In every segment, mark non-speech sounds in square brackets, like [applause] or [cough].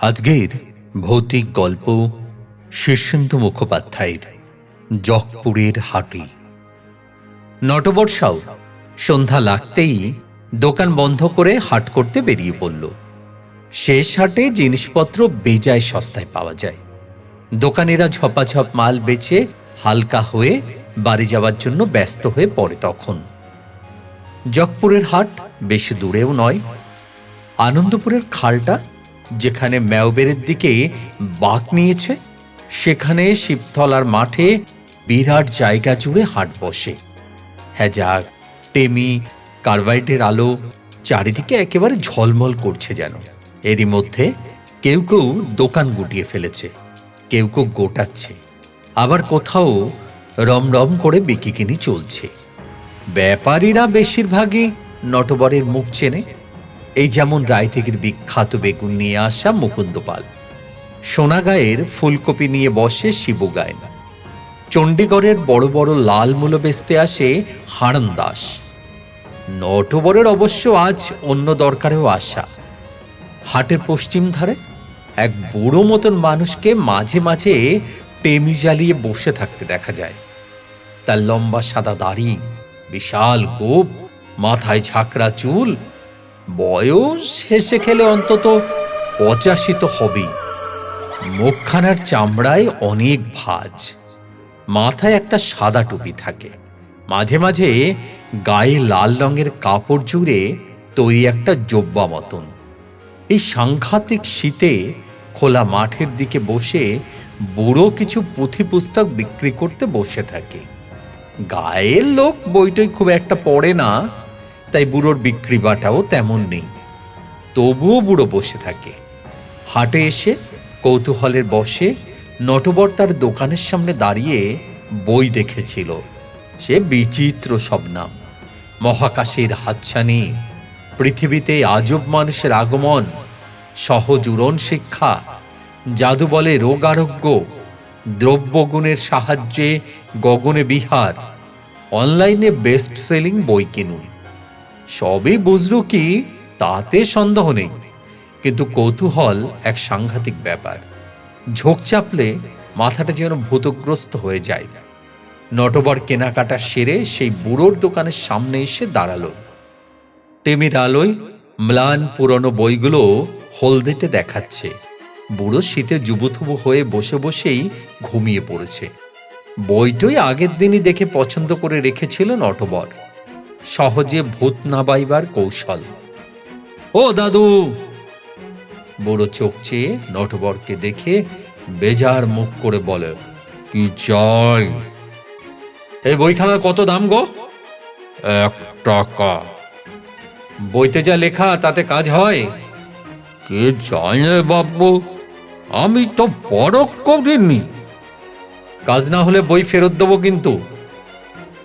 আজকের ভৌতিক গল্প শীর্ষেন্দু মুখোপাধ্যায়ের জকপুরের হাটি। নটবর্ষাও সন্ধ্যা লাগতেই দোকান বন্ধ করে হাট করতে বেরিয়ে পড়ল। শেষ হাটে জিনিসপত্র বেজায় সস্তায় পাওয়া যায়। দোকানিরা ঝপাঝপ মাল বেচে হালকা হয়ে বাড়ি যাওয়ার জন্য ব্যস্ত হয়ে পড়ে তখন। জকপুরের হাট বেশি দূরেও নয়, আনন্দপুরের খালটা যেখানে ম্যাওবেরের দিকে বাঁক নিয়েছে, সেখানে শিবতলার মাঠে বিরাট জায়গা জুড়ে হাট বসে। হ্যাঁ যাক টেমি, কার্বাইডের আলো চারিদিকে একেবারে ঝলমল করছে যেন। এরই মধ্যে কেউ কেউ দোকান গুটিয়ে ফেলেছে, কেউ কেউ গোটাচ্ছে। আবার কোথাও রমরম করে বিকিকিনি চলছে। ব্যাপারীরা বেশিরভাগই নটবরের মুখ চেনে। এই যেমন রায়তেগের বিখ্যাত বেগুন নিয়ে আসা মুকুন্দ পাল সোনাগাঁয়ের ফুলকপি নিয়ে বসে শিবু গায়েন। চণ্ডীগড়ের বড় বড় লাল মূলো বেচতে আসে হারান দাস। নটবরের অবশ্য আজ অন্য দরকারেও আসা হাটের পশ্চিম ধারে এক বুড়ো মতন মানুষকে মাঝে মাঝে টেমি জ্বালিয়ে বসে থাকতে দেখা যায়। তার লম্বা সাদা দাড়ি, বিশাল গোপ, মাথায় ঝাঁকড়া চুল বয়স শেষে খেলে অন্তত পঁচাশি তো হবেই। মুখখানার চামড়ায় অনেক ভাঁজ। মাথায় একটা সাদা টুপি থাকে। মাঝে মাঝে গায়ে লাল রঙের কাপড় জুড়ে তৈরি একটা জব্বা মতন। এই সাংঘাতিক শীতে খোলা মাঠের দিকে বসে বুড়ো কিছু পুঁথি পুস্তক বিক্রি করতে বসে থাকে। গায়ের লোক বইটই খুব একটা পড়ে না। তাই বুড়োর বিক্রি বাটাও তেমন নেই। তবুও বুড়ো বসে থাকে। হাটে এসে, কৌতূহলের বসে নটবর তার দোকানের সামনে দাঁড়িয়ে বই দেখেছিল। সে বিচিত্র সব নাম। মহাকাশের হাতছানি, পৃথিবীতে আজব মানুষের আগমন, সহজ উড়ন শিক্ষা জাদু বলে রোগ আরোগ্য, দ্রব্যগুণের সাহায্যে গগনে বিহার, অনলাইনে বেস্ট সেলিং বই কিনুন। সবই বুঝলো কি, তাতে সন্দেহ নেই। কিন্তু কৌতূহল এক সাংঘাতিক ব্যাপার। ঝোঁক চাপলে মাথাটা যেন ভূতগ্রস্ত হয়ে যায়। নটবর কেনাকাটা সেরে সেই বুড়োর দোকানের সামনে এসে দাঁড়াল। টেমির আলোয় ম্লান পুরনো বইগুলো হলদেটে দেখাচ্ছে। বুড়ো শীতে জুবুথুবু হয়ে বসে বসেই ঘুমিয়ে পড়েছে। বইটই আগের দিনই দেখে পছন্দ করে রেখেছিল নটবর। সহজে ভূত না বাইবার কৌশল। ও দাদু! বুড়ো চোখ চেয়ে নটবরকে দেখে বেজার মুখ করে বলে, কি চাই? এই বইখানার কত দাম গো? এক টাকা। বইতে যা লেখা, তাতে কাজ হয়? কে জানে বাবু, আমি তো বড় করিনি কাজ না হলে বই ফেরত দেবো কিন্তু?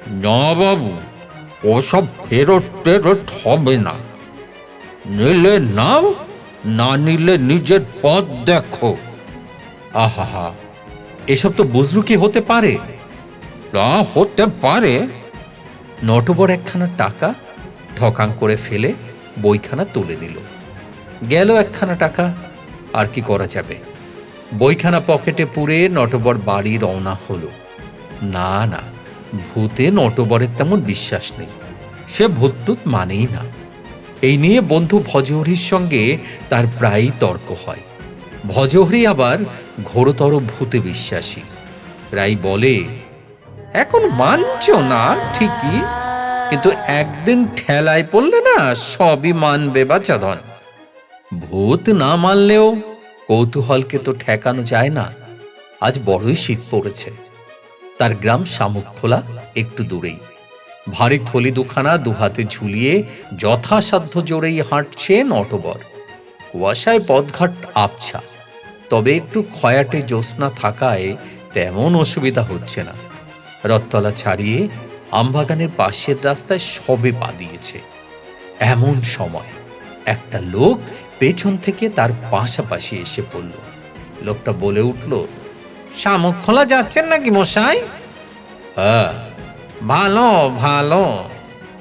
না বাবু ওসব ফেরত টেরত হবে না। নিলে নাও, না নিলে নিজের পথ দেখো। আহা এসব তো বুঝলু কি হতে পারে? তা হতে পারে। নটবর একখানা টাকা ঠকাং করে ফেলে বইখানা তুলে নিল। গেল একখানা টাকা, আর কি করা যাবে? বইখানা পকেটে পুরে নটবর বাড়ি রওনা হলো। না না ভূতে নটবরের তেমন বিশ্বাস নেই। সে ভূতটুত মানেই না। এই নিয়ে বন্ধু ভজহরির সঙ্গে তার প্রায়ই তর্ক হয়। ভজহরি আবার ঘোরতর ভূতে বিশ্বাসী। প্রায় বলে, এখন মানছ না, ঠিকই, কিন্তু একদিন ঠেলায় পড়লে না সবই মানবে বাচ্চাধন ভূত না মানলেও কৌতূহলকে তো ঠেকানো যায় না। আজ বড়ই শীত পড়েছে। তার গ্রাম শামুকখোলা একটু দূরেই। ভারী থলি দুখানা দুহাতে ঝুলিয়ে যথাসাধ্য জোরেই হাঁটছেন নটবর কুয়াশায় পথঘাট আবছা। তবে একটু খয়াটে জ্যোৎস্না থাকায় তেমন অসুবিধা হচ্ছে না। রথতলা ছাড়িয়ে আমবাগানের পাশের রাস্তায় সবে পা দিয়েছে। এমন সময় একটা লোক পেছন থেকে তার পাশাপাশি এসে পড়ল। লোকটা বলে উঠল শামুক খোলা যাচ্ছেন নাকি মশাই? হ্যাঁ। ভালো ভালো।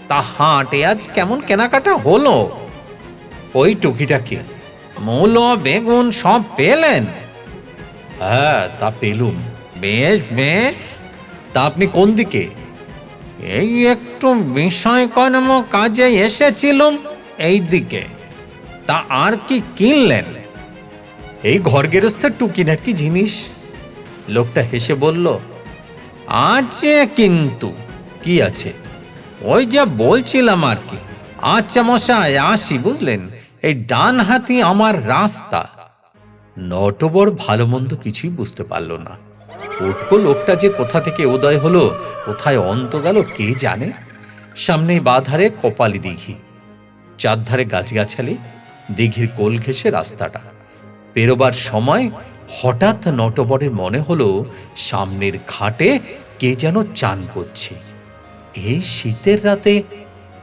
তা হাটে আজ কেমন কেনাকাটা হলো? ওই টুকিটাকি মূলো বেগুন সব পেলেন? হ্যাঁ তা পেলুম। বেশ বেশ। তা আপনি কোন দিকে? এই একটু বিষয়কর্ম কাজে এসেছিলুম এই দিকে। তা আর কি কিনলেন? এই ঘর গেরস্তের টুকি নাকি জিনিস? লোকটা হেসে বলল, আছে কিন্তু, কি আছে? ওই যা বলছিলাম আর কি। আচ্ছা মশাই, আসি, বুঝলেন? এই ডান হাতি আমার রাস্তা। নটবর ভালো মন্দ কিছুই বুঝতে পারল না। উটকো লোকটা যে কোথা থেকে উদয় হলো, কোথায় অন্ত গেল, কে জানে? সামনেই বাধারে কপালি দিঘি, চারধারে গাছগাছালি, দিঘির কোল ঘেসে রাস্তাটা। পেরোবার সময় হঠাৎ নটবরের মনে হলো, সামনের ঘাটে কে যেন চান করছে। এই শীতের রাতে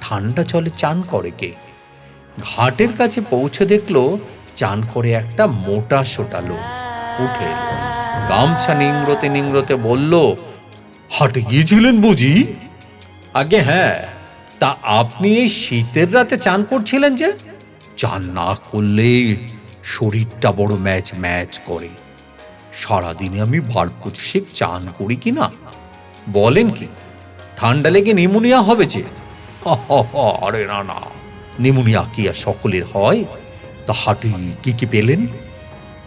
ঠান্ডা জলে চান করে কে? ঘাটের কাছে পৌঁছে দেখল, চান করে একটা মোটা সোটা লোক উঠে গামছা নিংড়তে নিংড়তে বলল, হাটে গিয়েছিলেন বুঝি? আগে হ্যাঁ। তা আপনি এই শীতের রাতে চান করছিলেন যে? চান না করলে শরীরটা বড় ম্যাচ ম্যাচ করে। সারাদিনে আমি ভালপুচে চান করি কি না? বলেন কি? ঠান্ডা লেগে নিমোনিয়া হবে যে। আরে না না। নিমোনিয়া কি আর সকলের হয়? তা হাটে কি কি পেলেন?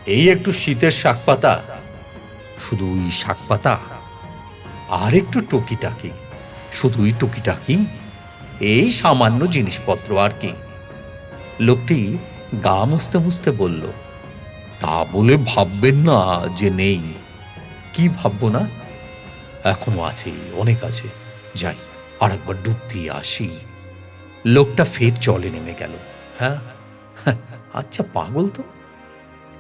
এই একটু শীতের শাক পাতা শুধু ওই শাক পাতা আর একটু টুকিটাকি। শুধুই টুকিটাকি? এই সামান্য জিনিসপত্র আর কি। লোকটি গা মুছতে মুছতে বলল তা বলে ভাববেন না যে নেই। কি ভাববো না? এখনও আছে অনেক আছে। যাই আর একবার ডুব দিয়ে আসি। লোকটা ফের জলে নেমে গেল। হ্যাঁ? হ্যাঁ, আচ্ছা পাগল তো?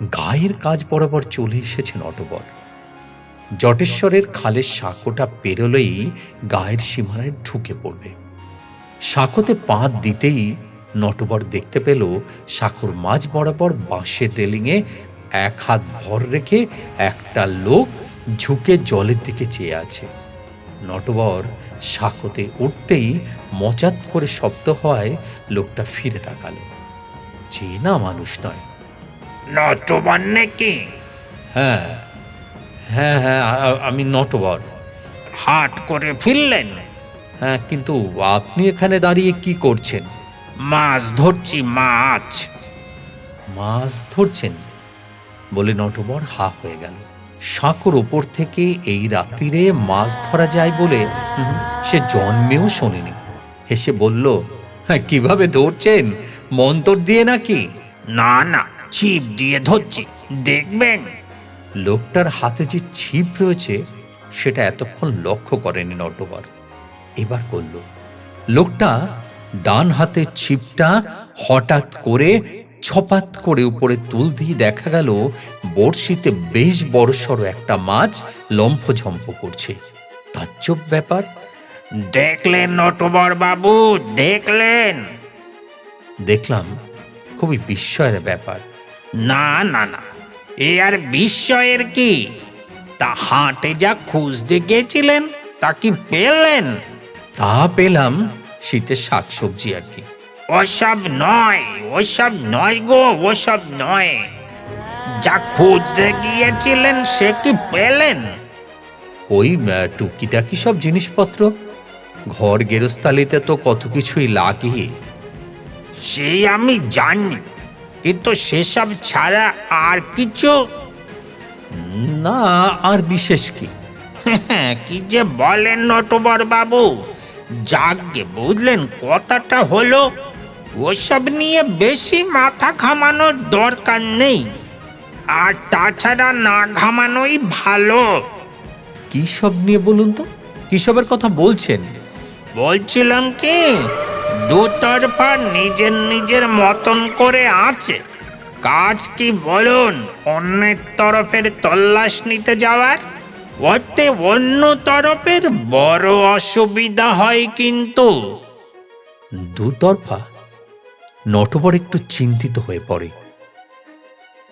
গায়ের কাজ বরাবর চলে এসেছেন অটবর। জটেশ্বরের খালের সাঁকোটা পেরোলেই গায়ের সীমানায় ঢুকে পড়বে। সাঁকোতে পাঁত দিতেই নটবর দেখতে পেল সাঁকোর মাঝ বরাবর বাঁশের রেলিংয়ে এক হাত ভর রেখে একটা লোক ঝুঁকে জলের দিকে চেয়ে আছে। নটবর সাঁকোতে উঠতেই মচাত করে শব্দ হওয়ায় লোকটা ফিরে তাকালো। চেনা মানুষ নয়। নটবর নাকি? হ্যাঁ। হ্যাঁ হ্যাঁ আমি নটবর। হাট করে ফিরলেন? হ্যাঁ কিন্তু আপনি এখানে দাঁড়িয়ে কি করছেন? মাছ ধরছি মাছ। মাছ ধরছেন? বলে নটবর হা হয়ে গেল। সাঁকোর ওপর থেকে এই রাত্রিরে মাছ ধরা যায় বলে সে জন্মেও শোনেনি। হেসে বলল "হ্যাঁ, কীভাবে ধরছেন? মন্তর দিয়ে নাকি? না না ছিপ দিয়ে ধরছি দেখবেন। লোকটার হাতে যে ছিপ রয়েছে সেটা এতক্ষণ লক্ষ্য করেনি নটবর। এবার করল লোকটা ডান হাতের ছিপটা হঠাৎ করে ছপাত করে উপরে তুল দিয়ে দেখা গেল বড়শিতে বেশ বড়সড় একটা মাছ লম্ফঝম্প করছে। তাজ্জব ব্যাপার। দেখলেন নটবর বাবু দেখলেন। দেখলাম খুবই বিস্ময়ের ব্যাপার। না না না এ আর বিস্ময়ের কি? তা হাটে যা খুঁজতে গেছিলেন তা কি পেলেন? তা পেলাম শীতের শাকসবজি আর কি। ওসব নয় ওসব নয় গো ওসব নয়। যা খুঁজতে গিয়েছিলেন সে কি পেলেন? ওই আহ, টুকিটাকি সব জিনিসপত্র? ঘর গেরস্তালিতে তো কত কিছুই লাগে সেই আমি জানি কিন্তু সেসব ছাড়া আর কিছু? না আর বিশেষ কি? [laughs] কি যে বলেন নটবর বাবু যাকে বুঝলেন কথাটা হলো ওসব নিয়ে বেশি মাথা ঘামানোর দরকার নেই। আর তাছাড়া না ঘামানোই ভালো। কি সব নিয়ে বলুন তো? কি সবের কথা বলছেন? বলছিলাম কি দুতরফা নিজের নিজের মতন করে আছে। কাজ কি বলুন অন্যের তরফের তল্লাশ নিতে যাওয়ার? ওতে অন্য তরফের বড় অসুবিধা হয় কিন্তু। দুতরফা নটবর একটু চিন্তিত হয়ে পড়ে।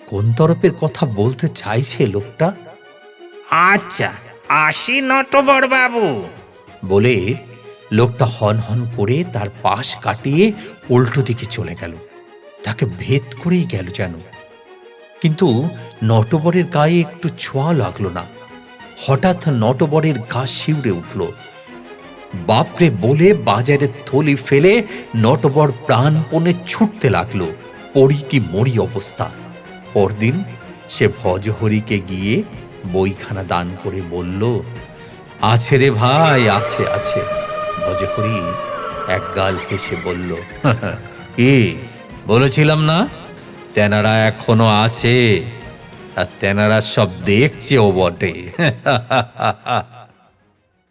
কোন তরফের কথা বলতে চাইছে লোকটা? আচ্ছা আসি নটবর বাবু। বলে লোকটা হন হন করে তার পাশ কাটিয়ে উল্টো দিকে চলে গেল। তাকে ভেদ করেই গেল যেন। কিন্তু নটবরের গায়ে একটু ছোঁয়া লাগল না। হঠাৎ নটবরের গা শিউরে উঠল। বাপরে বলে বাজারের থলি ফেলে নটবর প্রাণপণে ছুটতে লাগল। পড়ি কি মরি অবস্থা। পরদিন সে ভজহরিকে গিয়ে বইখানা দান করে বলল, আছে রে ভাই, আছে আছে। ভজহরি এক গাল হেসে বলল, এ, বলেছিলাম না? তেনারা এখনও আছে। আর তেনারা সব দেখছে ও বটে। [laughs]